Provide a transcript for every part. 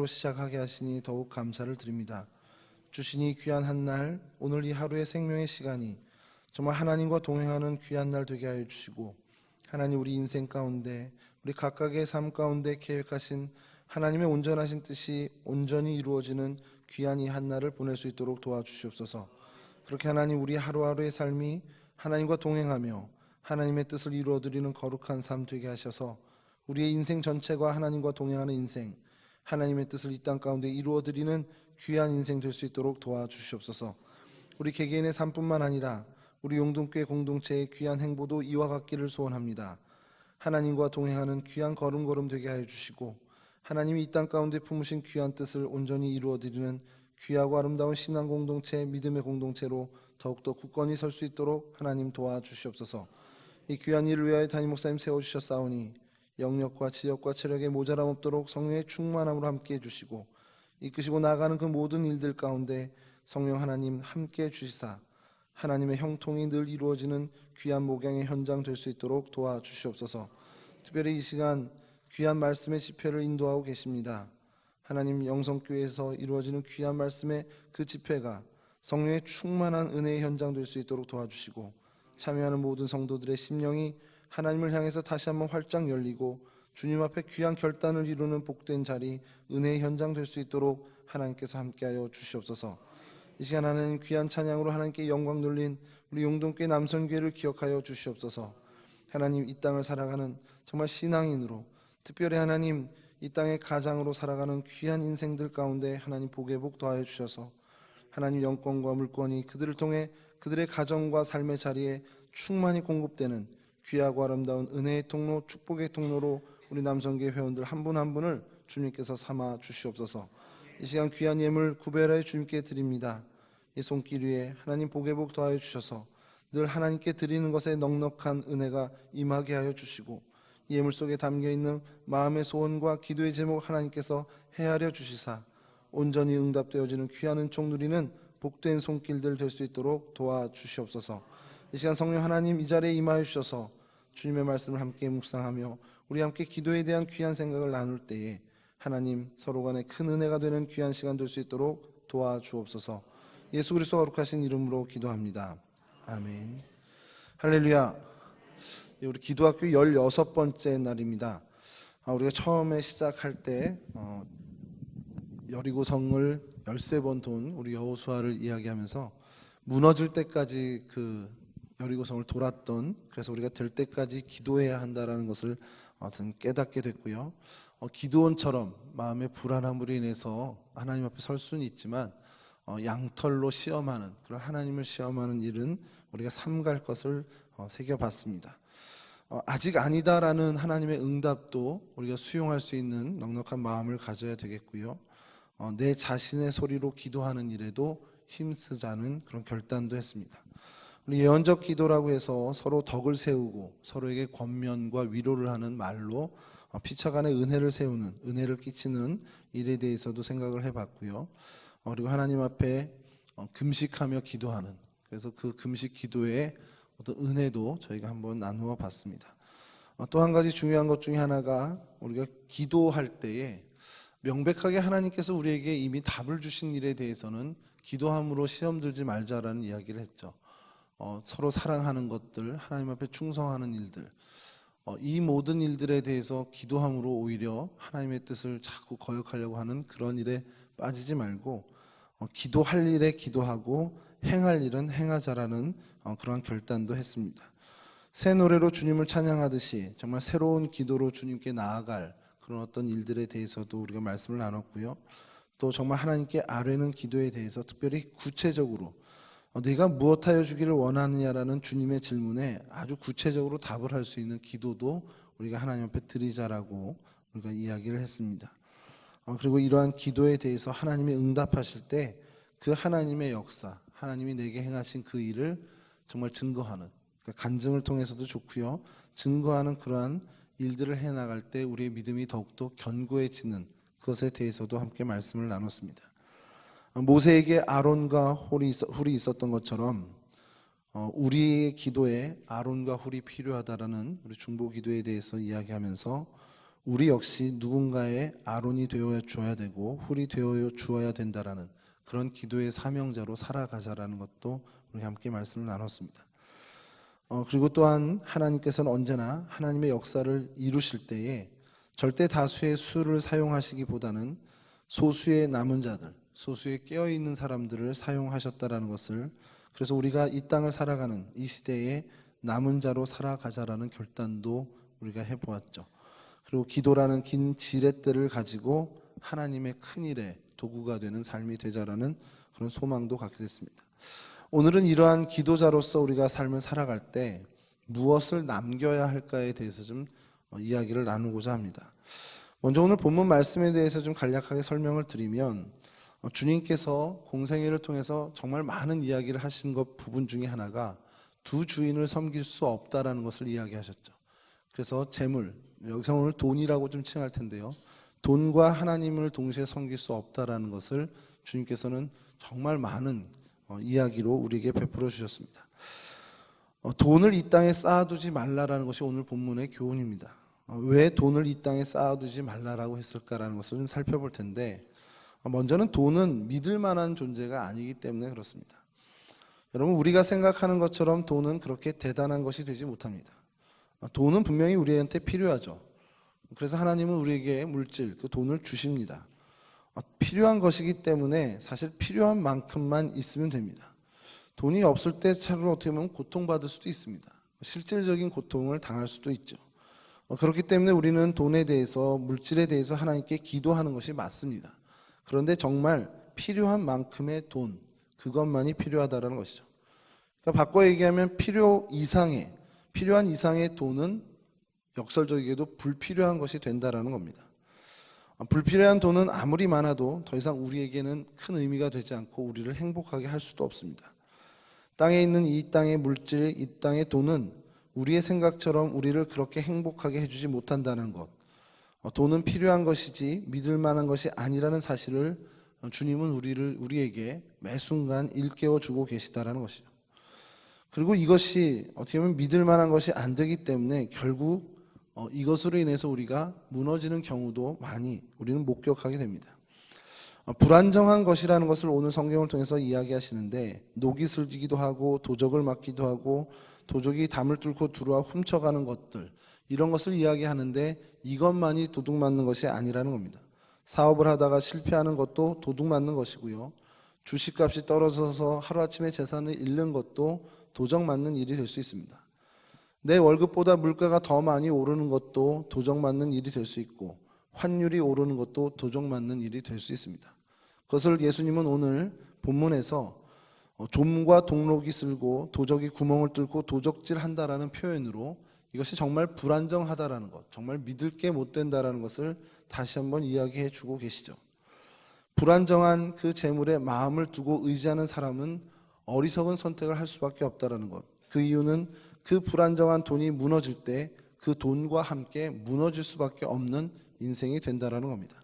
찬양으로 시작하게 하시니 더욱 감사를 드립니다. 주시니 귀한 한 날, 오늘 이 하루의 생명의 시간이 정말 하나님과 동행하는 귀한 날 되게 하여 주시고 하나님 우리 인생 가운데 우리 각각의 삶 가운데 계획하신 하나님의 온전하신 뜻이 온전히 이루어지는 귀한 이 한 날을 보낼 수 있도록 도와주시옵소서. 그렇게 하나님 우리 하루하루의 삶이 하나님과 동행하며 하나님의 뜻을 이루어 드리는 거룩한 삶 되게 하셔서 우리의 인생 전체가 하나님과 동행하는 인생, 하나님의 뜻을 이 땅 가운데 이루어 드리는 귀한 인생 될 수 있도록 도와주시옵소서. 우리 개개인의 삶뿐만 아니라 우리 용동교회 공동체의 귀한 행보도 이와 같기를 소원합니다. 하나님과 동행하는 귀한 걸음걸음 되게 하여 주시고 하나님이 이 땅 가운데 품으신 귀한 뜻을 온전히 이루어 드리는 귀하고 아름다운 신앙 공동체, 믿음의 공동체로 더욱더 굳건히 설 수 있도록 하나님 도와주시옵소서. 이 귀한 일을 위하여 담임 목사님 세워 주셨사오니 영역과 지역과 체력에 모자람 없도록 성령의 충만함으로 함께 해 주시고 이끄시고 나가는 그 모든 일들 가운데 성령 하나님 함께 해 주시사 하나님의 형통이 늘 이루어지는 귀한 목양의 현장 될 수 있도록 도와주시옵소서. 특별히 이 시간 귀한 말씀의 집회를 인도하고 계십니다. 하나님 영성교회에서 이루어지는 귀한 말씀의 그 집회가 성령의 충만한 은혜의 현장 될 수 있도록 도와주시고 참여하는 모든 성도들의 심령이 하나님을 향해서 다시 한번 활짝 열리고 주님 앞에 귀한 결단을 이루는 복된 자리 은혜의 현장 될 수 있도록 하나님께서 함께하여 주시옵소서. 이 시간 하나님 귀한 찬양으로 하나님께 영광 돌린 우리 용동교회 남선교회를 기억하여 주시옵소서. 하나님 이 땅을 살아가는 정말 신앙인으로 특별히 하나님 이 땅의 가장으로 살아가는 귀한 인생들 가운데 하나님 복의 복 더하여 주셔서 하나님 영권과 물권이 그들을 통해 그들의 가정과 삶의 자리에 충만히 공급되는 귀하고 아름다운 은혜의 통로, 축복의 통로로 우리 남성계 회원들 한분한 분을 주님께서 삼아 주시옵소서. 이 시간 귀한 예물 구별하여 주님께 드립니다. 이 손길 위에 하나님 복의 복 더하여 주셔서 늘 하나님께 드리는 것에 넉넉한 은혜가 임하게 하여 주시고 이 예물 속에 담겨 있는 마음의 소원과 기도의 제목 하나님께서 헤아려 주시사 온전히 응답되어지는 귀한 은총 누리는 복된 손길들 될 수 있도록 도와 주시옵소서. 이 시간 성령 하나님 이 자리에 임하여 주셔서 주님의 말씀을 함께 묵상하며 우리 함께 기도에 대한 귀한 생각을 나눌 때에 하나님 서로 간에 큰 은혜가 되는 귀한 시간 될 수 있도록 도와주옵소서. 예수 그리스도 거룩하신 이름으로 기도합니다. 아멘. 할렐루야. 예, 우리 기도학교 16번째 날입니다. 아, 우리가 처음에 시작할 때 어, 여리고성을 13번 돈 우리 여호수아를 이야기하면서 무너질 때까지 그 여리고성을 돌았던 그래서 우리가 될 때까지 기도해야 한다라는 것을 어떤 깨닫게 됐고요. 어, 기도원처럼 마음의 불안함으로 인해서 하나님 앞에 설 수는 있지만 어, 양털로 시험하는 그런 하나님을 시험하는 일은 우리가 삼갈 것을 어, 새겨봤습니다. 어, 아직 아니다라는 하나님의 응답도 우리가 수용할 수 있는 넉넉한 마음을 가져야 되겠고요. 어, 내 자신의 소리로 기도하는 일에도 힘쓰자는 그런 결단도 했습니다. 우리 예언적 기도라고 해서 서로 덕을 세우고 서로에게 권면과 위로를 하는 말로 어, 피차간의 은혜를 세우는 은혜를 끼치는 일에 대해서도 생각을 해봤고요. 어, 그리고 하나님 앞에 어, 금식하며 기도하는 그래서 그 금식 기도의 어떤 은혜도 저희가 한번 나누어 봤습니다. 또 한 가지 중요한 것 중에 하나가 우리가 기도할 때에 명백하게 하나님께서 우리에게 이미 답을 주신 일에 대해서는 기도함으로 시험 들지 말자라는 이야기를 했죠. 어, 서로 사랑하는 것들, 하나님 앞에 충성하는 일들, 어, 이 모든 일들에 대해서 기도함으로 오히려 하나님의 뜻을 자꾸 거역하려고 하는 그런 일에 빠지지 말고 어, 기도할 일에 기도하고 행할 일은 행하자라는 어, 그러한 결단도 했습니다. 새 노래로 주님을 찬양하듯이 정말 새로운 기도로 주님께 나아갈 그런 어떤 일들에 대해서도 우리가 말씀을 나눴고요. 또 정말 하나님께 아뢰는 기도에 대해서 특별히 구체적으로 어, 내가 무엇하여 주기를 원하느냐라는 주님의 질문에 아주 구체적으로 답을 할 수 있는 기도도 우리가 하나님 앞에 드리자라고 우리가 이야기를 했습니다. 어, 그리고 이러한 기도에 대해서 하나님이 응답하실 때 그 하나님의 역사, 하나님이 내게 행하신 그 일을 정말 증거하는 그러니까 간증을 통해서도 좋고요. 증거하는 그러한 일들을 해 나갈 때 우리의 믿음이 더욱더 견고해지는 그것에 대해서도 함께 말씀을 나눴습니다. 모세에게 아론과 홀이, 있었던 것처럼 어, 우리의 기도에 아론과 훌이 필요하다라는 우리 중보 기도에 대해서 이야기하면서 우리 역시 누군가의 아론이 되어 주어야 되고 훌이 되어 주어야 된다라는 그런 기도의 사명자로 살아가자라는 것도 우리 함께 말씀을 나눴습니다. 어, 그리고 또한 하나님께서는 언제나 하나님의 역사를 이루실 때에 절대 다수의 수를 사용하시기보다는 소수의 남은 자들, 소수의 깨어 있는 사람들을 사용하셨다라는 것을 그래서 우리가 이 땅을 살아가는 이 시대에 남은 자로 살아가자라는 결단도 우리가 해보았죠. 그리고 기도라는 긴 지렛대를 가지고 하나님의 큰 일에 도구가 되는 삶이 되자라는 그런 소망도 갖게 됐습니다. 오늘은 이러한 기도자로서 우리가 삶을 살아갈 때 무엇을 남겨야 할까에 대해서 좀 어, 이야기를 나누고자 합니다. 먼저 오늘 본문 말씀에 대해서 좀 간략하게 설명을 드리면 어, 주님께서 공생애를 통해서 정말 많은 이야기를 하신 것 부분 중에 하나가 두 주인을 섬길 수 없다라는 것을 이야기하셨죠. 그래서 재물 여기서 오늘 돈이라고 좀 칭할 텐데요. 돈과 하나님을 동시에 섬길 수 없다라는 것을 주님께서는 정말 많은 어, 이야기로 우리에게 베풀어 주셨습니다. 어, 돈을 이 땅에 쌓아두지 말라라는 것이 오늘 본문의 교훈입니다. 어, 왜 돈을 이 땅에 쌓아두지 말라라고 했을까라는 것을 좀 살펴볼 텐데 어, 먼저는 돈은 믿을 만한 존재가 아니기 때문에 그렇습니다. 여러분 우리가 생각하는 것처럼 돈은 그렇게 대단한 것이 되지 못합니다. 어, 돈은 분명히 우리한테 필요하죠. 그래서 하나님은 우리에게 물질, 그 돈을 주십니다. 어, 필요한 것이기 때문에 사실 필요한 만큼만 있으면 됩니다. 돈이 없을 때 차로 어떻게 보면 고통받을 수도 있습니다. 실질적인 고통을 당할 수도 있죠. 어, 그렇기 때문에 우리는 돈에 대해서, 물질에 대해서 하나님께 기도하는 것이 맞습니다. 그런데 정말 필요한 만큼의 돈, 그것만이 필요하다는 것이죠. 그러니까 바꿔 얘기하면 필요 이상의, 필요한 이상의 돈은 역설적이게도 불필요한 것이 된다라는 겁니다. 어, 불필요한 돈은 아무리 많아도 더 이상 우리에게는 큰 의미가 되지 않고 우리를 행복하게 할 수도 없습니다. 땅에 있는 이 땅의 물질, 이 땅의 돈은 우리의 생각처럼 우리를 그렇게 행복하게 해주지 못한다는 것. 어, 돈은 필요한 것이지 믿을 만한 것이 아니라는 사실을 어, 주님은 우리를 우리에게 매 순간 일깨워 주고 계시다라는 것이죠. 그리고 이것이 어떻게 보면 믿을 만한 것이 안 되기 때문에 결국 어, 이것으로 인해서 우리가 무너지는 경우도 많이 우리는 목격하게 됩니다. 어, 불안정한 것이라는 것을 오늘 성경을 통해서 이야기하시는데 녹이 슬지기도 하고 도적을 맞기도 하고 도적이 담을 뚫고 들어와 훔쳐가는 것들 이런 것을 이야기하는데 이것만이 도둑 맞는 것이 아니라는 겁니다. 사업을 하다가 실패하는 것도 도둑 맞는 것이고요. 주식값이 떨어져서 하루아침에 재산을 잃는 것도 도적 맞는 일이 될 수 있습니다. 내 월급보다 물가가 더 많이 오르는 것도 도적 맞는 일이 될 수 있고 환율이 오르는 것도 도적 맞는 일이 될 수 있습니다. 그것을 예수님은 오늘 본문에서 어, 좀과 동록이 쓸고 도적이 구멍을 뚫고 도적질 한다라는 표현으로 이것이 정말 불안정하다라는 것, 정말 믿을 게 못 된다라는 것을 다시 한번 이야기해 주고 계시죠. 불안정한 그 재물에 마음을 두고 의지하는 사람은 어리석은 선택을 할 수밖에 없다라는 것. 그 이유는 그 불안정한 돈이 무너질 때 그 돈과 함께 무너질 수밖에 없는 인생이 된다라는 겁니다.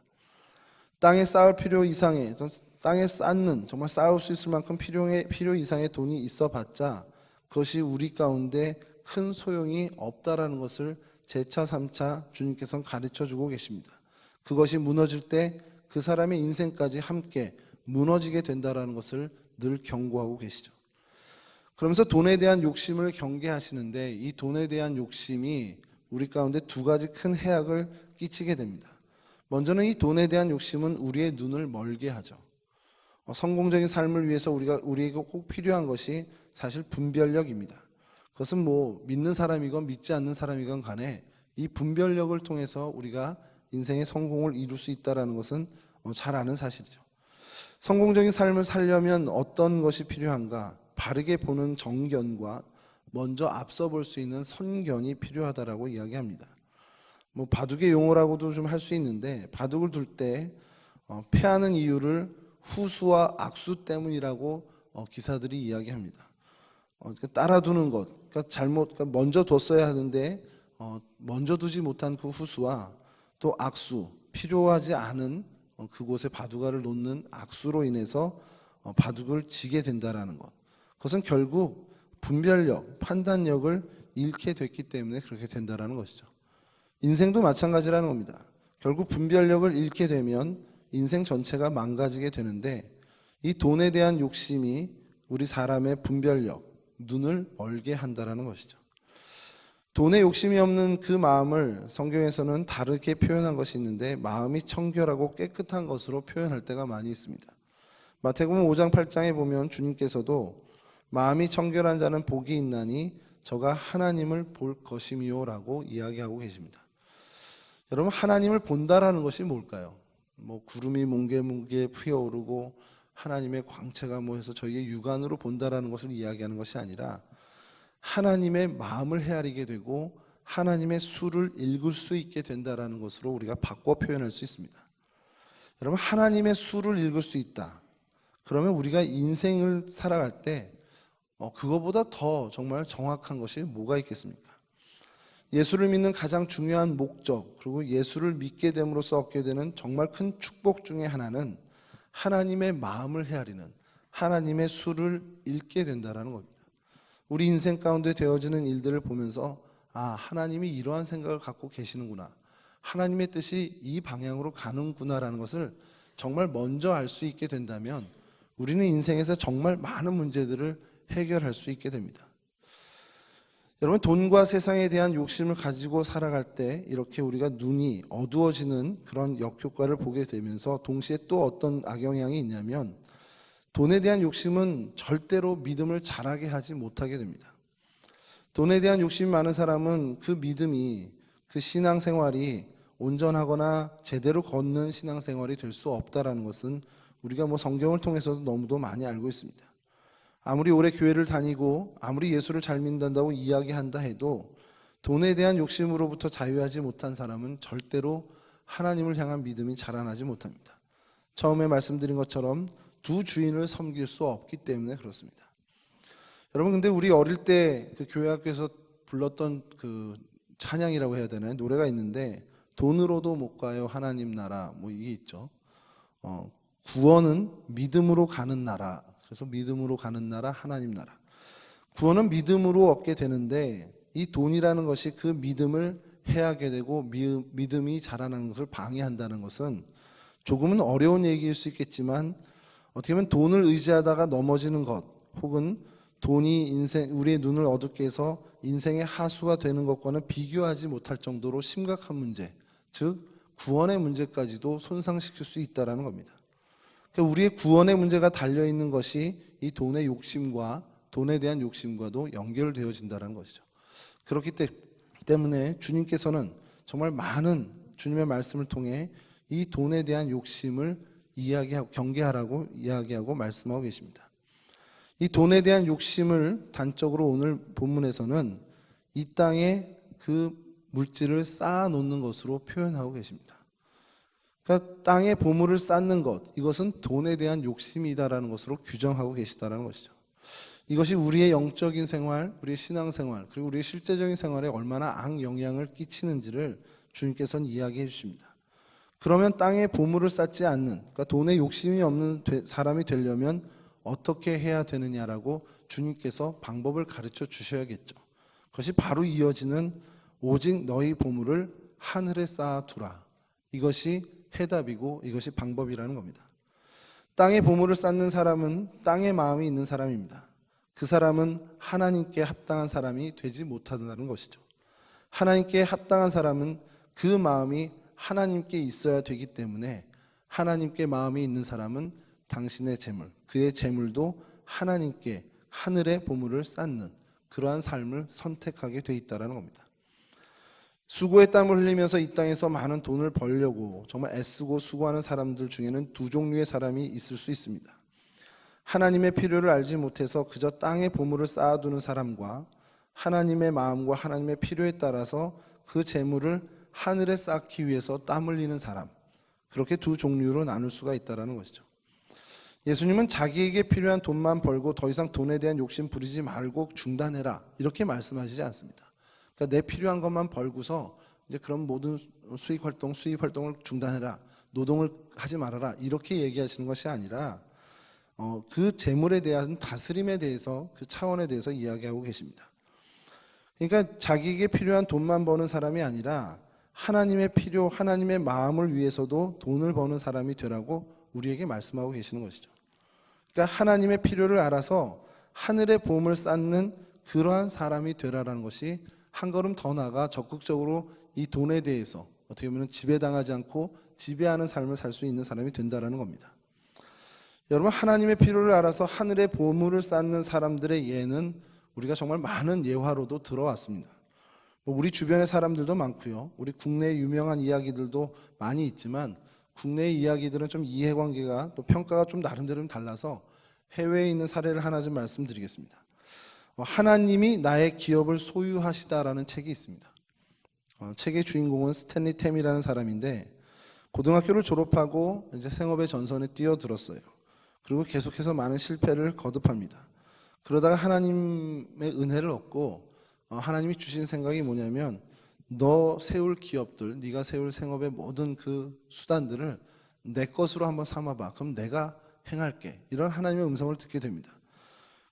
땅에 쌓을 필요 이상의 땅에 쌓는 정말 쌓을 수 있을 만큼 필요의 필요 이상의 돈이 있어봤자 그것이 우리 가운데 큰 소용이 없다라는 것을 제차 삼차 주님께서는 가르쳐 주고 계십니다. 그것이 무너질 때 그 사람의 인생까지 함께 무너지게 된다라는 것을 늘 경고하고 계시죠. 그러면서 돈에 대한 욕심을 경계하시는데 이 돈에 대한 욕심이 우리 가운데 두 가지 큰 해악을 끼치게 됩니다. 먼저는 이 돈에 대한 욕심은 우리의 눈을 멀게 하죠. 어, 성공적인 삶을 위해서 우리가 우리에게 꼭 필요한 것이 사실 분별력입니다. 그것은 뭐 믿는 사람이건 믿지 않는 사람이건 간에 이 분별력을 통해서 우리가 인생의 성공을 이룰 수 있다라는 것은 어, 잘 아는 사실이죠. 성공적인 삶을 살려면 어떤 것이 필요한가? 바르게 보는 정견과 먼저 앞서 볼 수 있는 선견이 필요하다라고 이야기합니다. 뭐 바둑의 용어라고도 좀 할 수 있는데 바둑을 둘때 어, 패하는 이유를 후수와 악수 때문이라고 어, 기사들이 이야기합니다. 어, 그러니까 따라두는 것, 그러니까 잘못 그러니까 먼저 뒀어야 하는데 어, 먼저 두지 못한 그 후수와 또 악수 필요하지 않은 어, 그곳에 바둑알을 놓는 악수로 인해서 어, 바둑을 지게 된다라는 것. 그것은 결국 분별력, 판단력을 잃게 됐기 때문에 그렇게 된다라는 것이죠. 인생도 마찬가지라는 겁니다. 결국 분별력을 잃게 되면 인생 전체가 망가지게 되는데 이 돈에 대한 욕심이 우리 사람의 분별력, 눈을 멀게 한다라는 것이죠. 돈에 욕심이 없는 그 마음을 성경에서는 다르게 표현한 것이 있는데 마음이 청결하고 깨끗한 것으로 표현할 때가 많이 있습니다. 마태복음 5장 8장에 보면 주님께서도 마음이 청결한 자는 복이 있나니 저가 하나님을 볼 것임이요라고 이야기하고 계십니다. 여러분 하나님을 본다라는 것이 뭘까요? 뭐 구름이 뭉게뭉게 피어오르고 하나님의 광채가 뭐해서 저희의 육안으로 본다라는 것을 이야기하는 것이 아니라 하나님의 마음을 헤아리게 되고 하나님의 수를 읽을 수 있게 된다라는 것으로 우리가 바꿔 표현할 수 있습니다. 여러분 하나님의 수를 읽을 수 있다. 그러면 우리가 인생을 살아갈 때 어, 그거보다 더 정말 정확한 것이 뭐가 있겠습니까? 예수를 믿는 가장 중요한 목적 그리고 예수를 믿게 됨으로써 얻게 되는 정말 큰 축복 중에 하나는 하나님의 마음을 헤아리는 하나님의 수를 읽게 된다라는 겁니다. 우리 인생 가운데 되어지는 일들을 보면서 아 하나님이 이러한 생각을 갖고 계시는구나 하나님의 뜻이 이 방향으로 가는구나라는 것을 정말 먼저 알 수 있게 된다면 우리는 인생에서 정말 많은 문제들을 해결할 수 있게 됩니다. 여러분 돈과 세상에 대한 욕심을 가지고 살아갈 때 이렇게 우리가 눈이 어두워지는 그런 역효과를 보게 되면서 동시에 또 어떤 악영향이 있냐면 돈에 대한 욕심은 절대로 믿음을 자라게 하지 못하게 됩니다. 돈에 대한 욕심이 많은 사람은 그 믿음이 그 신앙생활이 온전하거나 제대로 걷는 신앙생활이 될 수 없다라는 것은 우리가 뭐 성경을 통해서도 너무도 많이 알고 있습니다. 아무리 오래 교회를 다니고 아무리 예수를 잘 믿는다고 이야기한다 해도 돈에 대한 욕심으로부터 자유하지 못한 사람은 절대로 하나님을 향한 믿음이 자라나지 못합니다. 처음에 말씀드린 것처럼 두 주인을 섬길 수 없기 때문에 그렇습니다. 여러분 근데 우리 어릴 때 그 교회 학교에서 불렀던 그 찬양이라고 해야 되나요? 노래가 있는데 돈으로도 못 가요 하나님 나라 뭐 이게 있죠. 어, 구원은 믿음으로 가는 나라. 그래서 믿음으로 가는 나라 하나님 나라. 구원은 믿음으로 얻게 되는데 이 돈이라는 것이 그 믿음을 해하게 되고 믿음이 자라나는 것을 방해한다는 것은 조금은 어려운 얘기일 수 있겠지만 어떻게 보면 돈을 의지하다가 넘어지는 것 혹은 돈이 인생 우리의 눈을 어둡게 해서 인생의 하수가 되는 것과는 비교하지 못할 정도로 심각한 문제, 즉 구원의 문제까지도 손상시킬 수 있다라는 겁니다. 그러니까 우리의 구원의 문제가 달려 있는 것이 이 돈의 욕심과 돈에 대한 욕심과도 연결되어진다는 것이죠. 그렇기 때문에 주님께서는 정말 많은 주님의 말씀을 통해 이 돈에 대한 욕심을 이야기하고 경계하라고 이야기하고 말씀하고 계십니다. 이 돈에 대한 욕심을 단적으로 오늘 본문에서는 이 땅에 그 물질을 쌓아 놓는 것으로 표현하고 계십니다. 그러니까 땅에 보물을 쌓는 것 이것은 돈에 대한 욕심이다라는 것으로 규정하고 계시다라는 것이죠. 이것이 우리의 영적인 생활, 우리의 신앙 생활, 그리고 우리의 실제적인 생활에 얼마나 악 영향을 끼치는지를 주님께서는 이야기해 주십니다. 그러면 땅에 보물을 쌓지 않는, 그러니까 돈에 욕심이 없는 사람이 되려면 어떻게 해야 되느냐라고 주님께서 방법을 가르쳐 주셔야겠죠. 그것이 바로 이어지는 오직 너희 보물을 하늘에 쌓아 두라. 이것이 해답이고 이것이 방법이라는 겁니다. 땅에 보물을 쌓는 사람은 땅의 마음이 있는 사람입니다. 그 사람은 하나님께 합당한 사람이 되지 못한다는 것이죠. 하나님께 합당한 사람은 그 마음이 하나님께 있어야 되기 때문에 하나님께 마음이 있는 사람은 당신의 재물, 그의 재물도 하나님께 하늘의 보물을 쌓는 그러한 삶을 선택하게 돼 있다라는 겁니다. 수고의 땀을 흘리면서 이 땅에서 많은 돈을 벌려고 정말 애쓰고 수고하는 사람들 중에는 두 종류의 사람이 있을 수 있습니다. 하나님의 필요를 알지 못해서 그저 땅에 보물을 쌓아두는 사람과 하나님의 마음과 하나님의 필요에 따라서 그 재물을 하늘에 쌓기 위해서 땀 흘리는 사람 그렇게 두 종류로 나눌 수가 있다라는 것이죠. 예수님은 자기에게 필요한 돈만 벌고 더 이상 돈에 대한 욕심 부리지 말고 중단해라 이렇게 말씀하시지 않습니다. 그러니까 내 필요한 것만 벌고서 이제 그런 모든 수익 활동, 수입 활동을 중단해라, 노동을 하지 말아라 이렇게 얘기하시는 것이 아니라 어, 그 재물에 대한 다스림에 대해서 그 차원에 대해서 이야기하고 계십니다. 그러니까 자기에게 필요한 돈만 버는 사람이 아니라 하나님의 필요, 하나님의 마음을 위해서도 돈을 버는 사람이 되라고 우리에게 말씀하고 계시는 것이죠. 그러니까 하나님의 필요를 알아서 하늘의 보험을 쌓는 그러한 사람이 되라라는 것이 한 걸음 더 나아가 적극적으로 이 돈에 대해서 어떻게 보면 지배당하지 않고 지배하는 삶을 살 수 있는 사람이 된다라는 겁니다. 여러분 하나님의 필요를 알아서 하늘의 보물을 쌓는 사람들의 예는 우리가 정말 많은 예화로도 들어왔습니다. 뭐 우리 주변의 사람들도 많고요. 우리 국내의 유명한 이야기들도 많이 있지만 국내의 이야기들은 좀 이해관계가 또 평가가 좀 나름대로 좀 달라서 해외에 있는 사례를 하나 좀 말씀드리겠습니다. 어, 하나님이 나의 기업을 소유하시다라는 책이 있습니다. 어, 책의 주인공은 스탠리 템이라는 사람인데 고등학교를 졸업하고 이제 생업의 전선에 뛰어들었어요. 그리고 계속해서 많은 실패를 거듭합니다. 그러다가 하나님의 은혜를 얻고 어, 하나님이 주신 생각이 뭐냐면 너 세울 기업들, 네가 세울 생업의 모든 그 수단들을 내 것으로 한번 삼아봐. 그럼 내가 행할게. 이런 하나님의 음성을 듣게 됩니다.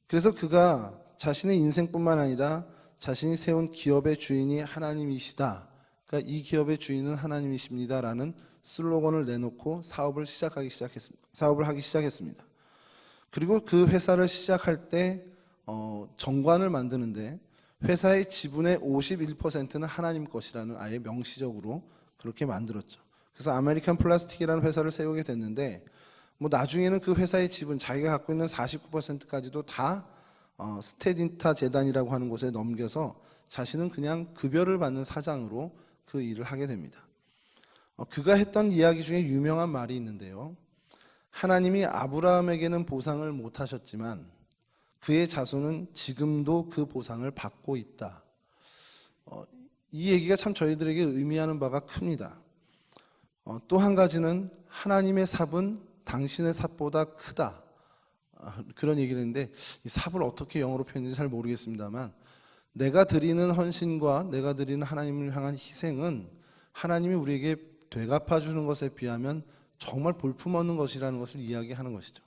그래서 그가 자신의 인생뿐만 아니라 자신이 세운 기업의 주인이 하나님이시다. 그러니까 이 기업의 주인은 하나님이십니다라는 슬로건을 내놓고 사업을 시작하기 시작했습니다. 사업을 하기 시작했습니다. 그리고 그 회사를 시작할 때 어, 정관을 만드는데 회사의 지분의 51%는 하나님 것이라는 아예 명시적으로 그렇게 만들었죠. 그래서 아메리칸 플라스틱이라는 회사를 세우게 됐는데 뭐 나중에는 그 회사의 지분 자기가 갖고 있는 49%까지도 다 어, 스테딘타 재단이라고 하는 곳에 넘겨서 자신은 그냥 급여를 받는 사장으로 그 일을 하게 됩니다. 어, 그가 했던 이야기 중에 유명한 말이 있는데요. 하나님이 아브라함에게는 보상을 못 하셨지만 그의 자손은 지금도 그 보상을 받고 있다. 어, 이 얘기가 참 저희들에게 의미하는 바가 큽니다. 어, 또 한 가지는 하나님의 삽은 당신의 삽보다 크다. 아, 그런 얘기를 했는데 이 삽을 어떻게 영어로 표현했는지 잘 모르겠습니다만 내가 드리는 헌신과 내가 드리는 하나님을 향한 희생은 하나님이 우리에게 되갚아 주는 것에 비하면 정말 볼품없는 것이라는 것을 이야기하는 것이죠.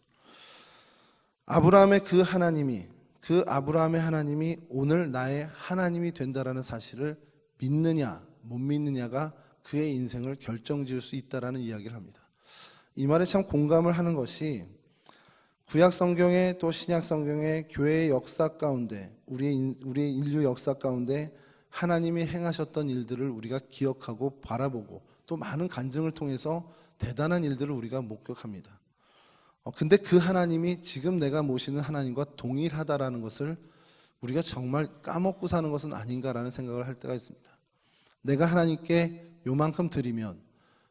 아브라함의 그 하나님이 그 아브라함의 하나님이 오늘 나의 하나님이 된다라는 사실을 믿느냐 못 믿느냐가 그의 인생을 결정지을 수 있다라는 이야기를 합니다. 이 말에 참 공감을 하는 것이 구약 성경에 또 신약 성경의 교회의 역사 가운데 우리의 우리의 인류 역사 가운데 하나님이 행하셨던 일들을 우리가 기억하고 바라보고 또 많은 간증을 통해서 대단한 일들을 우리가 목격합니다. 어, 근데 그 하나님이 지금 내가 모시는 하나님과 동일하다라는 것을 우리가 정말 까먹고 사는 것은 아닌가라는 생각을 할 때가 있습니다. 내가 하나님께 요만큼 드리면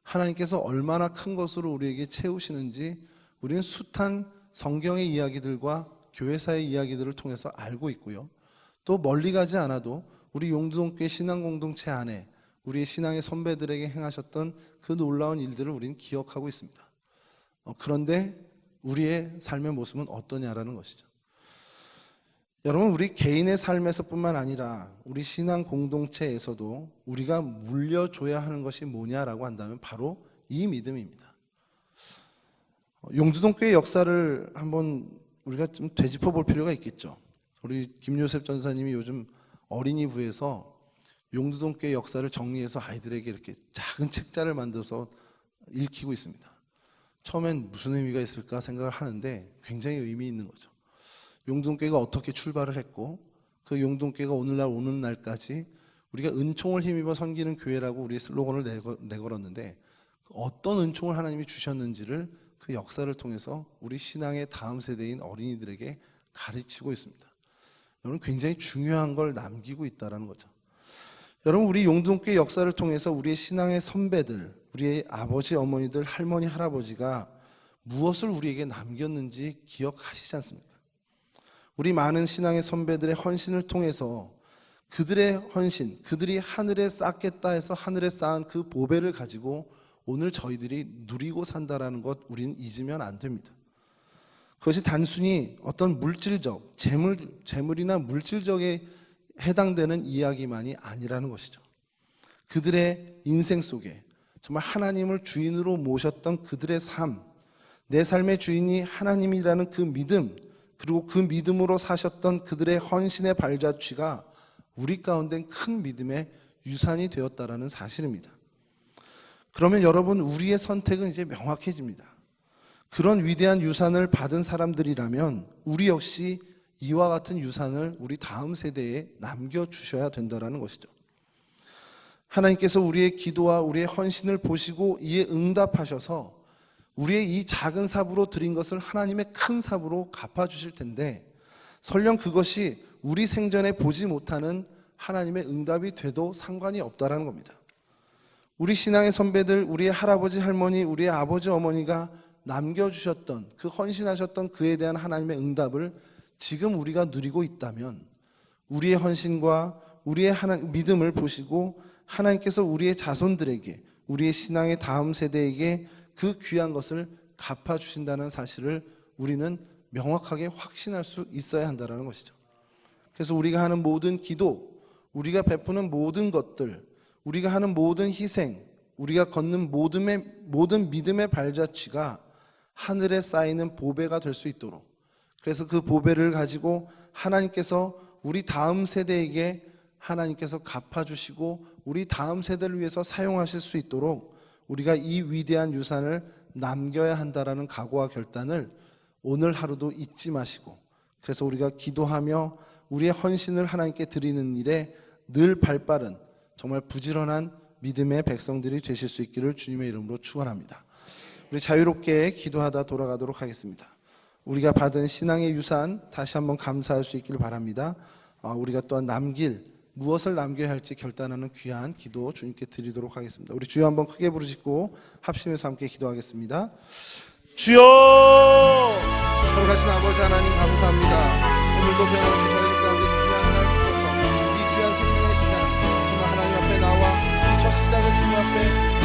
하나님께서 얼마나 큰 것으로 우리에게 채우시는지 우리는 숱한 성경의 이야기들과 교회사의 이야기들을 통해서 알고 있고요. 또 멀리 가지 않아도 우리 용두동교회 신앙 공동체 안에 우리의 신앙의 선배들에게 행하셨던 그 놀라운 일들을 우리는 기억하고 있습니다. 어, 그런데 우리의 삶의 모습은 어떠냐라는 것이죠. 여러분, 우리 개인의 삶에서뿐만 아니라 우리 신앙 공동체에서도 우리가 물려줘야 하는 것이 뭐냐라고 한다면 바로 이 믿음입니다. 용두동교의 역사를 한번 우리가 좀 되짚어 볼 필요가 있겠죠. 우리 김요셉 전사님이 요즘 어린이부에서 용두동교의 역사를 정리해서 아이들에게 이렇게 작은 책자를 만들어서 읽히고 있습니다. 처음엔 무슨 의미가 있을까 생각을 하는데 굉장히 의미 있는 거죠. 용동교가 어떻게 출발을 했고 그 용동교가 오늘날 오는 날까지 우리가 은총을 힘입어 섬기는 교회라고 우리 슬로건을 내걸었는데 어떤 은총을 하나님이 주셨는지를 그 역사를 통해서 우리 신앙의 다음 세대인 어린이들에게 가르치고 있습니다. 여러분 굉장히 중요한 걸 남기고 있다라는 거죠. 여러분 우리 용동교 역사를 통해서 우리의 신앙의 선배들 우리의 아버지, 어머니들, 할머니, 할아버지가 무엇을 우리에게 남겼는지 기억하시지 않습니까? 우리 많은 신앙의 선배들의 헌신을 통해서 그들의 헌신, 그들이 하늘에 쌓겠다 해서 하늘에 쌓은 그 보배를 가지고 오늘 저희들이 누리고 산다라는 것 우리는 잊으면 안 됩니다. 그것이 단순히 어떤 물질적, 재물, 재물이나 물질적에 해당되는 이야기만이 아니라는 것이죠. 그들의 인생 속에 정말 하나님을 주인으로 모셨던 그들의 삶, 내 삶의 주인이 하나님이라는 그 믿음, 그리고 그 믿음으로 사셨던 그들의 헌신의 발자취가 우리 가운데 큰 믿음의 유산이 되었다라는 사실입니다. 그러면 여러분 우리의 선택은 이제 명확해집니다. 그런 위대한 유산을 받은 사람들이라면 우리 역시 이와 같은 유산을 우리 다음 세대에 남겨 주셔야 된다라는 것이죠. 하나님께서 우리의 기도와 우리의 헌신을 보시고 이에 응답하셔서 우리의 이 작은 삽으로 드린 것을 하나님의 큰 삽으로 갚아 주실 텐데 설령 그것이 우리 생전에 보지 못하는 하나님의 응답이 돼도 상관이 없다라는 겁니다. 우리 신앙의 선배들, 우리의 할아버지, 할머니, 우리의 아버지, 어머니가 남겨주셨던 그 헌신하셨던 그에 대한 하나님의 응답을 지금 우리가 누리고 있다면 우리의 헌신과 우리의 하나, 믿음을 보시고 하나님께서 우리의 자손들에게 우리의 신앙의 다음 세대에게 그 귀한 것을 갚아주신다는 사실을 우리는 명확하게 확신할 수 있어야 한다는 것이죠. 그래서 우리가 하는 모든 기도, 우리가 베푸는 모든 것들, 우리가 하는 모든 희생, 우리가 걷는 모든의, 모든 믿음의 발자취가 하늘에 쌓이는 보배가 될 수 있도록. 그래서 그 보배를 가지고 하나님께서 우리 다음 세대에게 하나님께서 갚아주시고 우리 다음 세대를 위해서 사용하실 수 있도록 우리가 이 위대한 유산을 남겨야 한다라는 각오와 결단을 오늘 하루도 잊지 마시고 그래서 우리가 기도하며 우리의 헌신을 하나님께 드리는 일에 늘 발빠른 정말 부지런한 믿음의 백성들이 되실 수 있기를 주님의 이름으로 축원합니다. 우리 자유롭게 기도하다 돌아가도록 하겠습니다. 우리가 받은 신앙의 유산 다시 한번 감사할 수 있기를 바랍니다. 아, 우리가 또한 남길 무엇을 남겨야 할지 결단하는 귀한 기도 주님께 드리도록 하겠습니다. 우리 주여 한번 크게 부르시고 합심해서 함께 기도하겠습니다. 주여! 걸어가신 아버지 하나님 감사합니다. 오늘도 변함없이